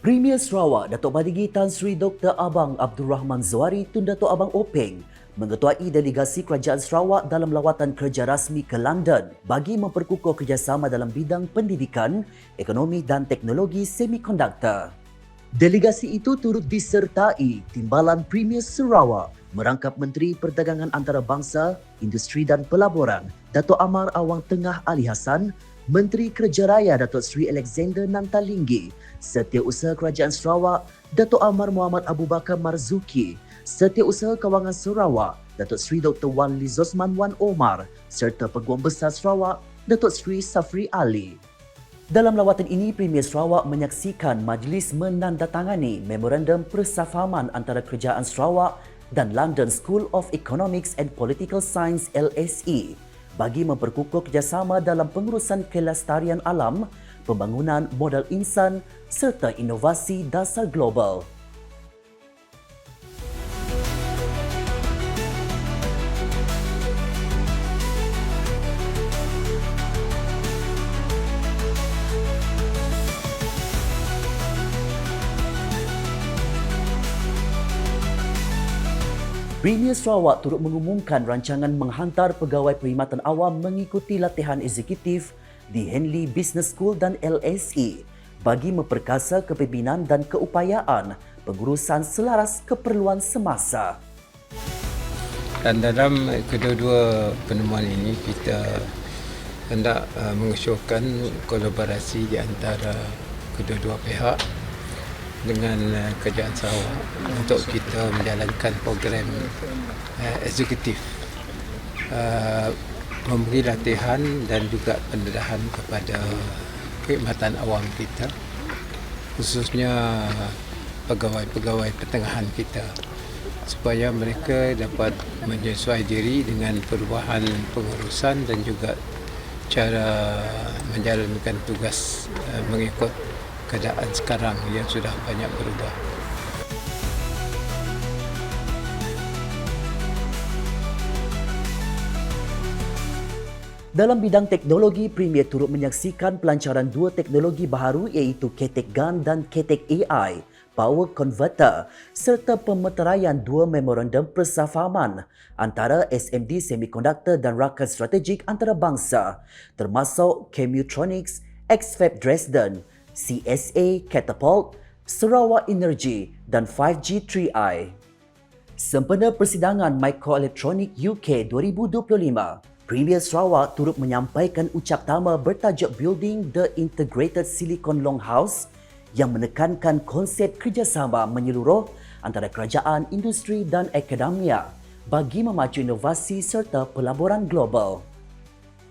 Premier Sarawak Datuk Badigi Tan Sri Dr. Abang Abdul Rahman Zawari Tun Datuk Abang Openg mengetuai delegasi Kerajaan Sarawak dalam lawatan kerja rasmi ke London bagi memperkukuh kerjasama dalam bidang pendidikan, ekonomi dan teknologi semikonduktor. Delegasi itu turut disertai Timbalan Premier Sarawak, merangkap Menteri Perdagangan Antarabangsa, Industri dan Pelaburan, Datuk Amar Awang Tengah Ali Hassan, Menteri Kerja Raya Datuk Seri Alexander Nantalinggi, Setiausaha Kerajaan Sarawak Datuk Amar Muhammad Abu Bakar Marzuki, Setiausaha Kawangan Sarawak Datuk Seri Dr. Wan Lizosman Wan Omar serta Peguam Besar Sarawak Datuk Seri Safri Ali. Dalam lawatan ini, Premier Sarawak menyaksikan majlis menandatangani Memorandum Persafahaman antara Kerajaan Sarawak dan London School of Economics and Political Science LSE bagi memperkukuh kerjasama dalam pengurusan kelestarian alam, pembangunan modal insan serta inovasi dasar global. Premier Sarawak turut mengumumkan rancangan menghantar pegawai perkhidmatan awam mengikuti latihan eksekutif di Henley Business School dan LSE bagi memperkasa kepimpinan dan keupayaan pengurusan selaras keperluan semasa. Dan dalam kedua-dua penemuan ini kita hendak uh, mengusulkan kolaborasi di antara kedua-dua pihak dengan uh, kerajaan Sarawak untuk kita menjalankan program uh, eksekutif uh, memberi latihan dan juga pendedahan kepada perkhidmatan awam kita khususnya pegawai-pegawai pertengahan kita supaya mereka dapat menyesuai diri dengan perubahan pengurusan dan juga cara menjalankan tugas uh, mengikut keadaan sekarang yang sudah banyak berubah. Dalam bidang teknologi, Premier turut menyaksikan pelancaran dua teknologi baharu iaitu Ketek GAN dan Ketek AI, Power Converter serta pemeteraian dua memorandum persafahaman antara SMD Semiconductor dan Rakan Strategik Antarabangsa termasuk Chemutronics, XFAB Dresden, CSA Catapult, Sarawak Energy dan 5G 3i. Sempena persidangan Microelectronic UK 2025, Premier Sarawak turut menyampaikan ucap tama bertajuk Building the Integrated Silicon Longhouse yang menekankan konsep kerjasama menyeluruh antara kerajaan, industri dan akademia bagi memacu inovasi serta pelaburan global.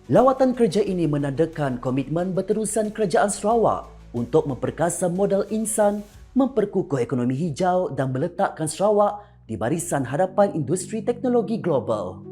Lawatan kerja ini menandakan komitmen berterusan kerajaan Sarawak untuk memperkasa modal insan, memperkukuh ekonomi hijau dan meletakkan Sarawak di barisan hadapan industri teknologi global.